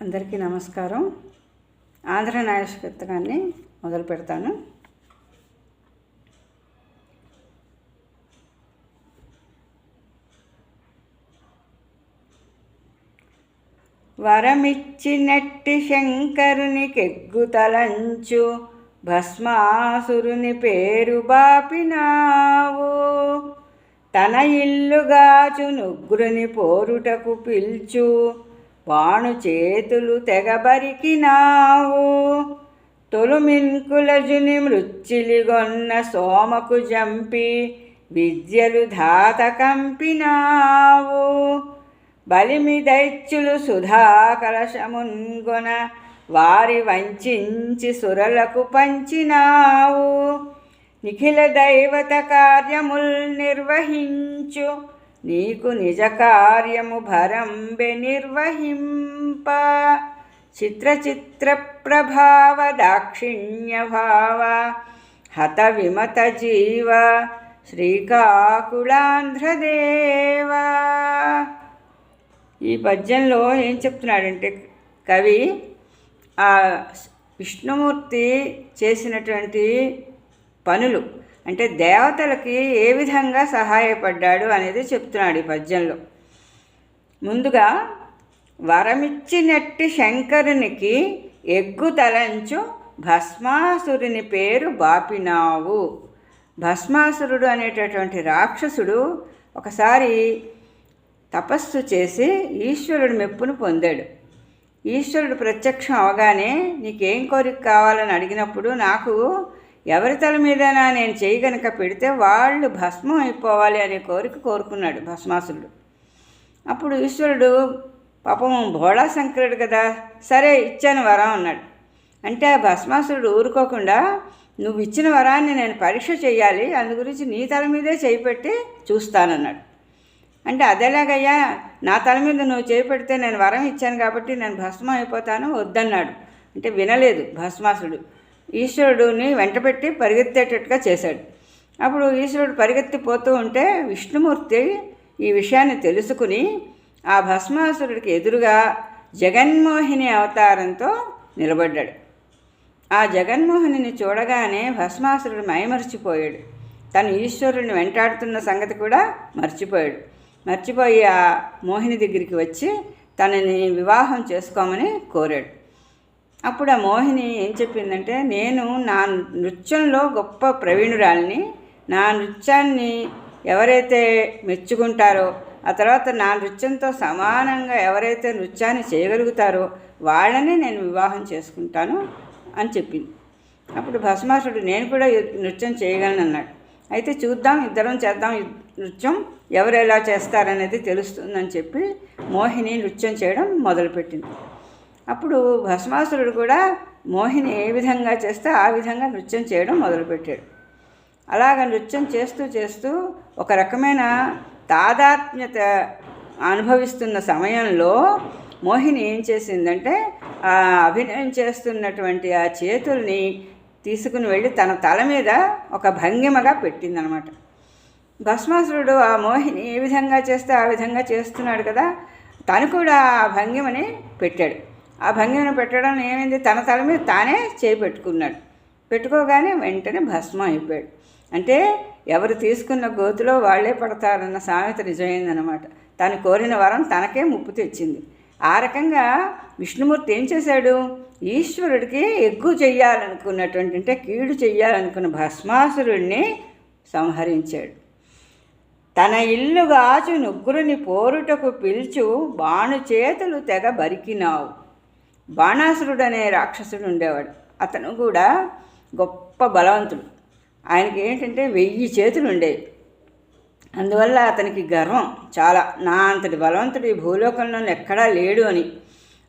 అందరికీ నమస్కారం. ఆంధ్ర న్యాయస్ పుస్తకాన్ని మొదలు పెడతాను. వరమిచ్చినట్టి శంకరునికెగ్గు తలంచు భస్మాసురుని పేరు బాపినావు. తన ఇల్లుగాచు నుగ్గురుని పోరుటకు పిల్చు వాణు చేతులు తెగబరికినావు. తొలుమిన్కులజుని మృచ్చిలిగొన్న సోమకు జంపి విద్యలు ధాత కంపినావు. బలిమి దైత్యులు సుధాకలశమున్గొన వారి వంచించి సురలకు పంచినావు. నిఖిల దైవత కార్యముల్ నిర్వహించు నీకు నిజ కార్యము భరంబె నిర్వహింప. చిత్ర ప్రభావ దాక్షిణ్య భావ హత విమత జీవ. శ్రీకాకుళాంధ్రదేవా. ఈ పద్యంలో ఏం చెప్తున్నాడంటే కవి ఆ విష్ణుమూర్తి చేసినటువంటి పనులు అంటే దేవతలకి ఏ విధంగా సహాయపడ్డాడు అనేది చెప్తున్నాడు ఈ పద్యంలో. ముందుగా వరమిచ్చినట్టి శంకరునికి ఎగ్గు తలంచు భస్మాసురుని పేరు బాపినావు. భస్మాసురుడు అనేటటువంటి రాక్షసుడు ఒకసారి తపస్సు చేసి ఈశ్వరుడు మెప్పును పొందాడు. ఈశ్వరుడు ప్రత్యక్షం అవగానే నీకేం కోరిక కావాలని అడిగినప్పుడు నాకు ఎవరి తల మీదైనా నేను చేయి గనక పెడితే వాళ్ళు భస్మం అయిపోవాలి అనే కోరిక కోరుకున్నాడు భస్మాసురుడు. అప్పుడు ఈశ్వరుడు పాపం భోళా శంకరుడు కదా సరే ఇచ్చాను వరం అన్నాడు. అంటే ఆ భస్మాసురుడు ఊరుకోకుండా నువ్వు ఇచ్చిన వరాన్ని నేను పరీక్ష చేయాలి అందు గురించి నీ తల మీదే చేయిపెట్టి చూస్తానన్నాడు. అంటే అదేలాగయ్యా నా తల మీద నువ్వు చేపెడితే నేను వరం ఇచ్చాను కాబట్టి నేను భస్మం అయిపోతాను వద్దన్నాడు. అంటే వినలేదు భస్మాసుడు ఈశ్వరుడిని వెంటబెట్టి పరిగెత్తేటట్టుగా చేశాడు. అప్పుడు ఈశ్వరుడు పరిగెత్తిపోతూ ఉంటే విష్ణుమూర్తి ఈ విషయాన్ని తెలుసుకుని ఆ భస్మాసురుడికి ఎదురుగా జగన్మోహిని అవతారంతో నిలబడ్డాడు. ఆ జగన్మోహిని చూడగానే భస్మాసురుడు మైమర్చిపోయాడు. తను ఈశ్వరుడిని వెంటాడుతున్న సంగతి కూడా మర్చిపోయాడు. మర్చిపోయి ఆ మోహిని దగ్గరికి వచ్చి తనని వివాహం చేసుకోమని కోరాడు. అప్పుడు ఆ మోహిని ఏం చెప్పిందంటే నేను నా నృత్యంలో గొప్ప ప్రవీణురాలిని నా నృత్యాన్ని ఎవరైతే మెచ్చుకుంటారో ఆ తర్వాత నా నృత్యంతో సమానంగా ఎవరైతే నృత్యాన్ని చేయగలుగుతారో వాళ్ళని నేను వివాహం చేసుకుంటాను అని చెప్పింది. అప్పుడు భస్మాసుడు నేను కూడా నృత్యం చేయగలను అన్నాడు. అయితే చూద్దాం ఇద్దరం చేద్దాం నృత్యం ఎవరు ఎలా చేస్తారనేది తెలుస్తుందని చెప్పి మోహిని నృత్యం చేయడం మొదలుపెట్టింది. అప్పుడు భస్మాసురుడు కూడా మోహిని ఏ విధంగా చేస్తే ఆ విధంగా నృత్యం చేయడం మొదలుపెట్టాడు. అలాగ నృత్యం చేస్తూ చేస్తూ ఒక రకమైన తాదాత్మ్యత అనుభవిస్తున్న సమయంలో మోహిని ఏం చేసిందంటే ఆ అభినయం చేస్తున్నటువంటి ఆ చేతుల్ని తీసుకుని వెళ్ళి తన తల మీద ఒక భంగిమగా పెట్టిందనమాట. భస్మాసురుడు ఆ మోహిని ఏ విధంగా చేస్తే ఆ విధంగా చేస్తున్నాడు కదా తను కూడా ఆ భంగిమని పెట్టాడు. ఆ భంగిమను పెట్టడం ఏమైంది? తన తల మీద తానే చేయి పెట్టుకున్నాడు. పెట్టుకోగానే వెంటనే భస్మం అయిపోయాడు. అంటే ఎవరు తీసుకున్న గోతులో వాళ్ళే పడతారన్న సామెత నిజమైందనమాట తను కోరిన వరం తనకే ముప్పు తెచ్చింది. ఆ రకంగా విష్ణుమూర్తి ఏం చేశాడు? ఈశ్వరుడికి ఎగ్గు చెయ్యాలనుకున్నటువంటి అంటే కీడు చెయ్యాలనుకున్న భస్మాసురుడిని సంహరించాడు. తన ఇల్లుగాచు నుగ్గురుని పోరుటకు పిలుచు బాణు చేతులు తెగ బరికినావు. బాణాసురుడు అనే రాక్షసుడు ఉండేవాడు. అతను కూడా గొప్ప బలవంతుడు. ఆయనకి ఏంటంటే వెయ్యి చేతులు ఉండేవి. అందువల్ల అతనికి గర్వం చాలా. నా అంతటి బలవంతుడు ఈ భూలోకంలో ఎక్కడా లేడు అని.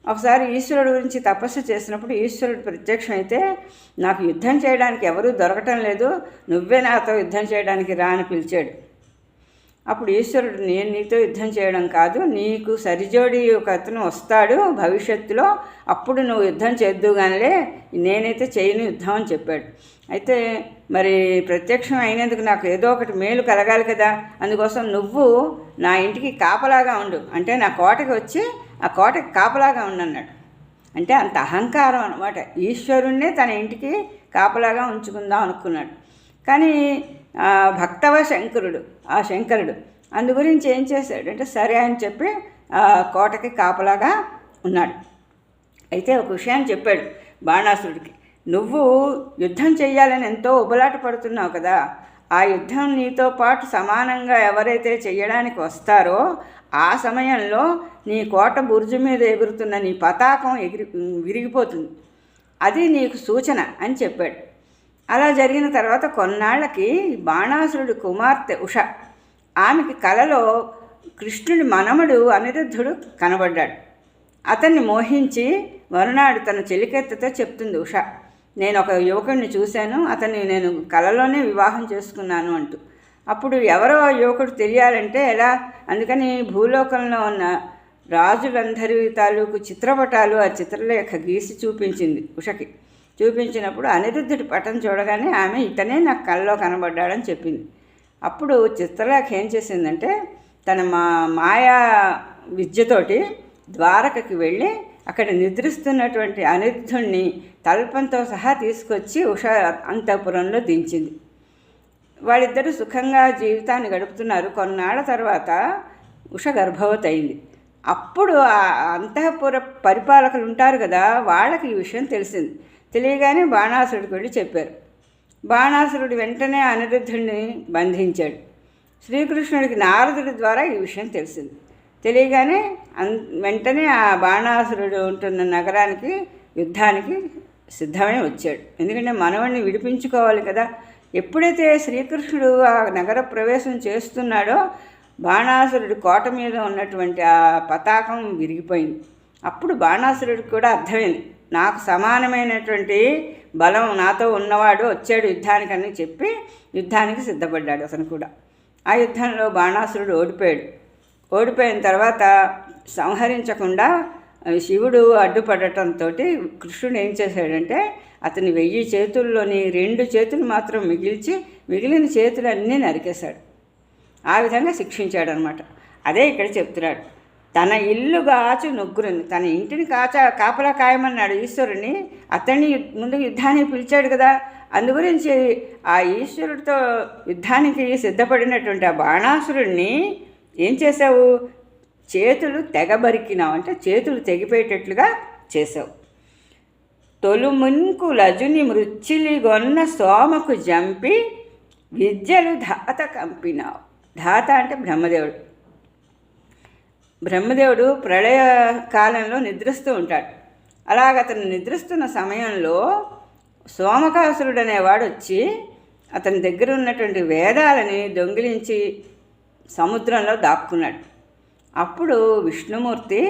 ఒకసారి ఈశ్వరుడు గురించి తపస్సు చేసినప్పుడు ఈశ్వరుడు ప్రత్యక్షమైతే నాకు యుద్ధం చేయడానికి ఎవరూ దొరకటం లేదు. నువ్వే నాతో యుద్ధం చేయడానికి రా అని పిలిచాడు. అప్పుడు ఈశ్వరుడు నేను నీతో యుద్ధం చేయడం కాదు నీకు సరిజోడి ఒక అతను వస్తాడు భవిష్యత్తులో అప్పుడు నువ్వు యుద్ధం చేద్దుగానే నేనైతే చేయను యుద్ధం అని చెప్పాడు. అయితే మరి ప్రత్యక్షం అయినందుకు నాకు ఏదో ఒకటి మేలు కలగాలి కదా అందుకోసం నువ్వు నా ఇంటికి కాపలాగా ఉండు. అంటే నా కోటకి వచ్చి ఆ కోటకి కాపలాగా ఉండన్నాడు. అంటే అంత అహంకారం అనమాట ఈశ్వరుణ్ణే తన ఇంటికి కాపలాగా ఉంచుకుందాం అనుకున్నాడు. కానీ భక్తవ శంకరుడు ఆ శంకరుడు. అందు గురించి ఏం చేశాడంటే సరే అని చెప్పి ఆ కోటకి కాపలాగా ఉన్నాడు. అయితే ఒక విషయాన్ని చెప్పాడు బాణాసురుడికి. నువ్వు యుద్ధం చెయ్యాలని ఎంతో ఉబలాట పడుతున్నావు కదా. ఆ యుద్ధం నీతో పాటు సమానంగా ఎవరైతే చేయడానికి వస్తారో ఆ సమయంలో నీ కోట బుర్జు మీద ఎగురుతున్న నీ పతాకం ఎగిరి విరిగిపోతుంది. అది నీకు సూచన అని చెప్పాడు. అలా జరిగిన తర్వాత కొన్నాళ్ళకి బాణాసురుడి కుమార్తె ఉష. ఆమెకి కలలో కృష్ణుడి మనమడు అనిరుద్ధుడు కనబడ్డాడు. అతన్ని మోహించి మరునాడు తన చెలికెత్తతో చెప్తుంది ఉష. నేను ఒక యువకుడిని చూశాను అతన్ని నేను కలలోనే వివాహం చేసుకున్నాను అంటూ. అప్పుడు ఎవరో ఆ యువకుడు తెలియాలంటే ఎలా? అందుకని భూలోకంలో ఉన్న రాజులందరి తాలూకు చిత్రపటాలు ఆ చిత్రలేఖ గీసి చూపించింది ఉషకి. చూపించినప్పుడు అనిరుద్ధుడి పటం చూడగానే ఆమె ఇతనే నాకు కళ్ళలో కనబడ్డాడని చెప్పింది. అప్పుడు చిత్రలేఖ ఏం చేసిందంటే తన మా మాయా విద్యతోటి ద్వారకకి వెళ్ళి అక్కడ నిద్రిస్తున్నటువంటి అనిరుద్ధుణ్ణి తల్పంతో సహా తీసుకొచ్చి ఉషా అంతఃపురంలో దించింది. వాళ్ళిద్దరూ సుఖంగా జీవితాన్ని గడుపుతున్నారు. కొన్నాళ్ళ తర్వాత ఉష గర్భవతి అయింది అప్పుడు ఆ అంతఃపుర పరిపాలకులు ఉంటారు కదా వాళ్ళకి ఈ విషయం తెలిసింది. తెలియగానే బాణాసురుడికి వెళ్ళి చెప్పారు. బాణాసురుడు వెంటనే అనిరుద్ధుడిని బంధించాడు. శ్రీకృష్ణుడికి నారదుడి ద్వారా ఈ విషయం తెలిసింది. తెలియగానే అన్ వెంటనే ఆ బాణాసురుడు ఉంటున్న నగరానికి యుద్ధానికి సిద్ధమై వచ్చాడు. ఎందుకంటే మనవణ్ణి విడిపించుకోవాలి కదా. ఎప్పుడైతే శ్రీకృష్ణుడు ఆ నగర ప్రవేశం చేస్తున్నాడో బాణాసురుడి కోట మీద ఉన్నటువంటి ఆ పతాకం విరిగిపోయింది. అప్పుడు బాణాసురుడికి కూడా అర్థమైంది. నాకు సమానమైనటువంటి బలం నాతో ఉన్నవాడు వచ్చాడు యుద్ధానికని చెప్పి యుద్ధానికి సిద్ధపడ్డాడు అతను కూడా. ఆ యుద్ధంలో బాణాసురుడు ఓడిపోయాడు. ఓడిపోయిన తర్వాత సంహరించకుండా శివుడు అడ్డుపడటంతో కృష్ణుడు ఏం చేశాడంటే అతని వెయ్యి చేతుల్లోని రెండు చేతులు మాత్రం మిగిల్చి మిగిలిన చేతులన్నీ నరికేశాడు. ఆ విధంగా శిక్షించాడనమాట అదే ఇక్కడ చెప్తున్నాడు. తన ఇల్లు కాచు నొగ్గురుని తన ఇంటిని కాచా కాపలా కాయమన్నాడు ఈశ్వరుని అతన్ని ముందు యుద్ధానికి పిలిచాడు కదా. అందుగురించి ఆ ఈశ్వరుడితో యుద్ధానికి సిద్ధపడినటువంటి ఆ బాణాసురుణ్ణి ఏం చేసావు చేతులు తెగబరికినావు అంటే చేతులు తెగిపోయేటట్లుగా చేసావు తొలుమున్కు లజుని మృచ్చిలిగొన్న సోమకు జంపి విద్యలు ధాత కంపినావు. ధాత అంటే బ్రహ్మదేవుడు. బ్రహ్మదేవుడు ప్రళయ కాలంలో నిద్రిస్తూ ఉంటాడు. అలాగ అతను నిద్రిస్తున్న సమయంలో సోమకాసురుడు అనేవాడు వచ్చి అతని దగ్గర ఉన్నటువంటి వేదాలని దొంగిలించి సముద్రంలో దాక్కున్నాడు. అప్పుడు విష్ణుమూర్తి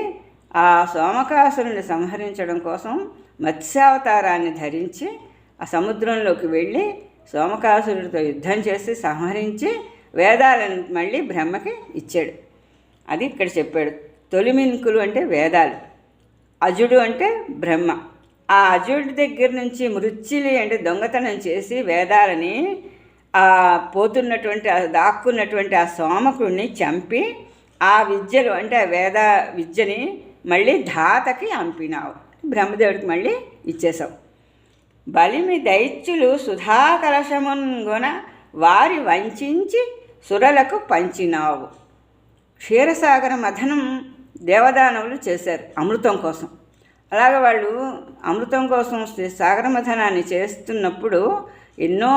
ఆ సోమకాసురుని సంహరించడం కోసం మత్స్యావతారాన్ని ధరించి ఆ సముద్రంలోకి వెళ్ళి సోమకాసురుడితో యుద్ధం చేసి సంహరించి వేదాలను మళ్ళీ బ్రహ్మకి ఇచ్చాడు. అది ఇక్కడ చెప్పాడు. తొలిమిన్కులు అంటే వేదాలు అజుడు అంటే బ్రహ్మ. ఆ అజుడి దగ్గర నుంచి మృత్యులి అంటే దొంగతనం చేసి వేదాలని ఆ పోతున్నటువంటి దాక్కున్నటువంటి ఆ సోమకుడిని చంపి ఆ విద్యలు అంటే ఆ వేద విద్యని మళ్ళీ ధాతకి అంపినావు. బ్రహ్మదేవుడికి మళ్ళీ ఇచ్చేసావు బలిమి దైత్యులు సుధాకలశమున్గొన వారి వంచించి సురలకు పంచినావు. క్షీరసాగర మథనం దేవదానవులు చేశారు అమృతం కోసం. అలాగే వాళ్ళు అమృతం కోసం సాగర మథనాన్ని చేస్తున్నప్పుడు ఎన్నో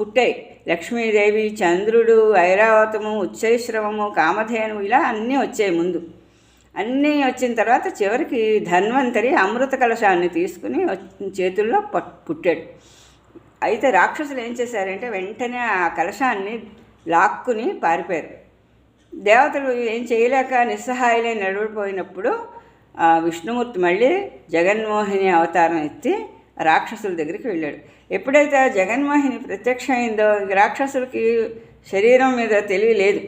పుట్టాయి. లక్ష్మీదేవి చంద్రుడు ఐరావతము ఉచ్చైశ్రవము కామధేను ఇలా అన్నీ వచ్చాయి ముందు. అన్నీ వచ్చిన తర్వాత చివరికి ధన్వంతరి అమృత కలశాన్ని తీసుకుని చేతుల్లో పుట్టాడు. అయితే రాక్షసులు ఏం చేశారంటే వెంటనే ఆ కలశాన్ని లాక్కుని పారిపోయారు. దేవతలు ఏం చేయలేక నిస్సహాయులై నడిపోయినప్పుడు విష్ణుమూర్తి మళ్ళీ జగన్మోహిని అవతారం ఎత్తి రాక్షసుల దగ్గరికి వెళ్ళాడు. ఎప్పుడైతే జగన్మోహిని ప్రత్యక్షమైందో రాక్షసులకి శరీరం మీద తెలివి లేదు.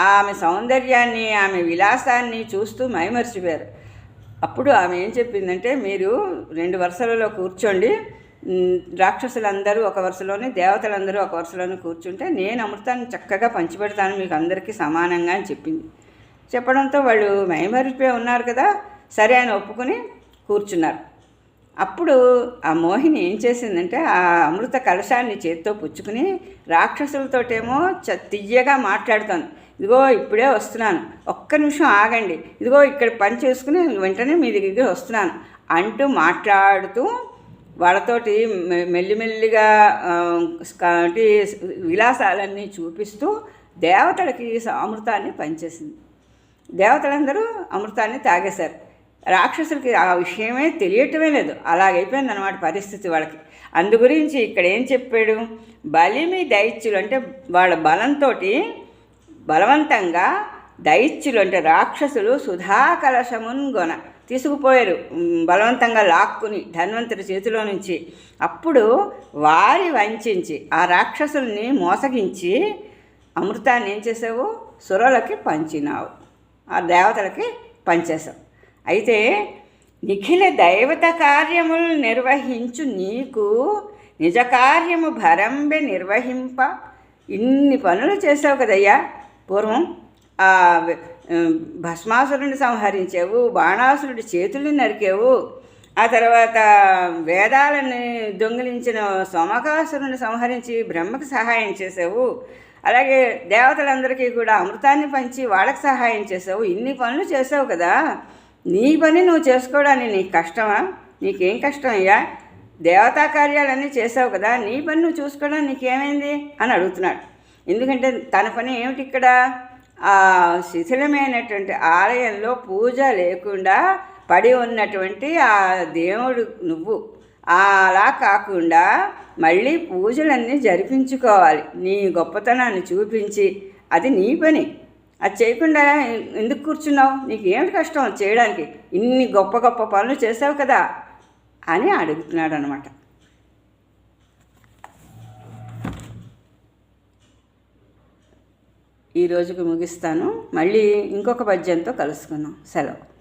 ఆమె సౌందర్యాన్ని ఆమె విలాసాన్ని చూస్తూ మైమర్చిపోయారు. అప్పుడు ఆమె ఏం చెప్పిందంటే మీరు రెండు వరుసలలో కూర్చోండి రాక్షసులందరూ ఒక వరుసలోని దేవతలందరూ ఒక వరుసలోని కూర్చుంటే నేను అమృతాన్ని చక్కగా పంచిపెడతాను మీకు అందరికీ సమానంగా అని చెప్పింది. చెప్పడంతో వాళ్ళు మైమరిపోయి ఉన్నారు కదా సరే అని ఒప్పుకుని కూర్చున్నారు. అప్పుడు ఆ మోహిని ఏం చేసిందంటే ఆ అమృత కలశాన్ని చేత్తో పుచ్చుకుని రాక్షసులతోటేమో చ తియ్యగా మాట్లాడుతోంది. ఇదిగో ఇప్పుడే వస్తున్నాను ఒక్క నిమిషం ఆగండి. ఇదిగో ఇక్కడ పని చేసుకుని వెంటనే మీ దగ్గరికి వస్తున్నాను అంటూ మాట్లాడుతూ వాళ్ళతోటి మె- మెల్లిమెల్లిగా విలాసాలన్నీ చూపిస్తూ దేవతలకి అమృతాన్ని పంచేసింది. దేవతలందరూ అమృతాన్ని తాగేశారు. రాక్షసులకి ఆ విషయమే తెలియటమే లేదు. అలాగైపోయింది అనమాట పరిస్థితి వాళ్ళకి. అందు గురించి ఇక్కడ ఏం చెప్పాడు? బలిమి దైత్యులు అంటే వాళ్ళ బలంతో బలవంతంగా దైత్యులు అంటే రాక్షసులు సుధా గొన. తీసుకుపోయారు బలవంతంగా లాక్కుని ధన్వంతుడి చేతిలో నుంచి. అప్పుడు వారి వంచించి ఆ రాక్షసుల్ని మోసగించి అమృతాన్ని ఏం చేసావు? సురలకి పంచినావు. ఆ దేవతలకి పంచేశావు. అయితే నిఖిల దైవత కార్యములు నిర్వహించు నీకు నిజ కార్యము భరంబె నిర్వహింప. ఇన్ని పనులు చేసావు కదయ్యా. పూర్వం ఆ భస్మాసురుని సంహరించావు బాణాసురుడి చేతుల్ని నరికావు. ఆ తర్వాత వేదాలని దొంగిలించిన సోమకాసురుని సంహరించి బ్రహ్మకు సహాయం చేసావు. అలాగే దేవతలందరికీ కూడా అమృతాన్ని పంచి వాళ్ళకి సహాయం చేసావు. ఇన్ని పనులు చేసావు కదా. నీ పని నువ్వు చేసుకోవడానికి నీకు కష్టమా? నీకేం కష్టం అయ్యా? దేవతా కార్యాలన్నీ చేసావు కదా. నీ పని నువ్వు చూసుకోవడానికి నీకేమైంది? అని అడుగుతున్నాడు. ఎందుకంటే తన పని ఏమిటి ఇక్కడ? ఆ శిథిలమైనటువంటి ఆలయంలో పూజ లేకుండా పడి ఉన్నటువంటి ఆ దేవుడు నువ్వు. అలా కాకుండా మళ్ళీ పూజలన్నీ జరిపించుకోవాలి. నీ గొప్పతనాన్ని చూపించి అది నీ పని. అది చేయకుండా ఎందుకు కూర్చున్నావు? నీకు ఏమిటి కష్టం అది చేయడానికి? ఇన్ని గొప్ప గొప్ప పనులు చేసావు కదా అని అడుగుతున్నాడు అనమాట ఈ రోజుకి ముగిస్తాను. మళ్ళీ ఇంకొక పద్యంతో కలుసుకుందాం. సెలవు.